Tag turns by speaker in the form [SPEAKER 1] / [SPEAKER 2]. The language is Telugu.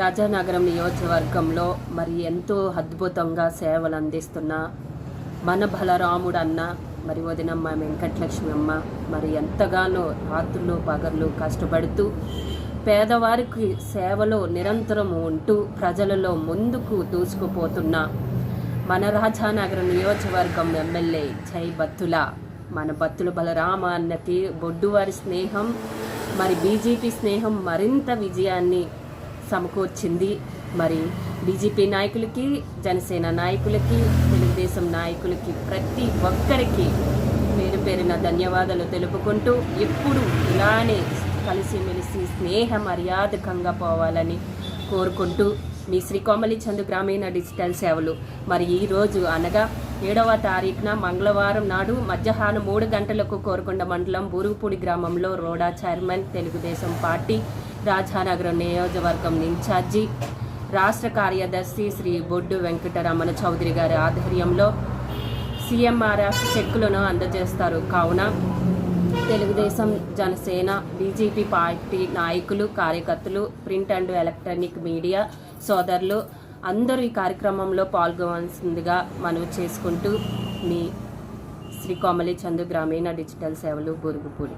[SPEAKER 1] రాజానగరం నియోజకవర్గంలో మరి ఎంతో అద్భుతంగా సేవలు అందిస్తున్న మన బలరాముడు అన్న మరి వదినమ్మ వెంకటలక్ష్మి అమ్మ మరి ఎంతగానో రాత్రులు పగర్లు కష్టపడుతూ పేదవారికి సేవలో నిరంతరం ఉంటూ ప్రజలలో ముందుకు దూసుకుపోతున్న మన రాజానగరం నియోజకవర్గం ఎమ్మెల్యే జై బత్తుల. మన బత్తుల బలరామ అన్నకి బొడ్డువారి స్నేహం మరి బీజేపీ స్నేహం మరింత విజయాన్ని సమకూర్చింది. మరి బీజేపీ నాయకులకి జనసేన నాయకులకి తెలుగుదేశం నాయకులకి ప్రతి ఒక్కరికి పేరు పేరిన ధన్యవాదాలు తెలుపుకుంటూ ఎప్పుడు ఇలానే కలిసిమెలిసి స్నేహ మర్యాదకంగా పోవాలని కోరుకుంటూ మీ శ్రీకోమలి చందు గ్రామీణ డిజిటల్ సేవలు. మరి ఈరోజు అనగా ఏడవ తారీఖున మంగళవారం నాడు మధ్యాహ్నం మూడు గంటలకు కోరుకొండ మండలం బూరుగుపూడి గ్రామంలో రోడా చైర్మన్ తెలుగుదేశం పార్టీ రాజానగరం నియోజకవర్గం ఇన్ఛార్జి రాష్ట్ర కార్యదర్శి శ్రీ బొడ్డు వెంకటరమణ చౌదరి గారి ఆధ్వర్యంలో సీఎంఆర్ఎఫ్ చెక్కులను అందజేస్తారు. కావున తెలుగుదేశం జనసేన బీజేపీ పార్టీ నాయకులు కార్యకర్తలు ప్రింట్ అండ్ ఎలక్ట్రానిక్ మీడియా సోదరులు అందరూ ఈ కార్యక్రమంలో పాల్గొనవలసిందిగా మనవి చేసుకుంటూ మీ శ్రీ కోమలి చందు గ్రామీణ డిజిటల్ సేవలు బురుగుపూడి.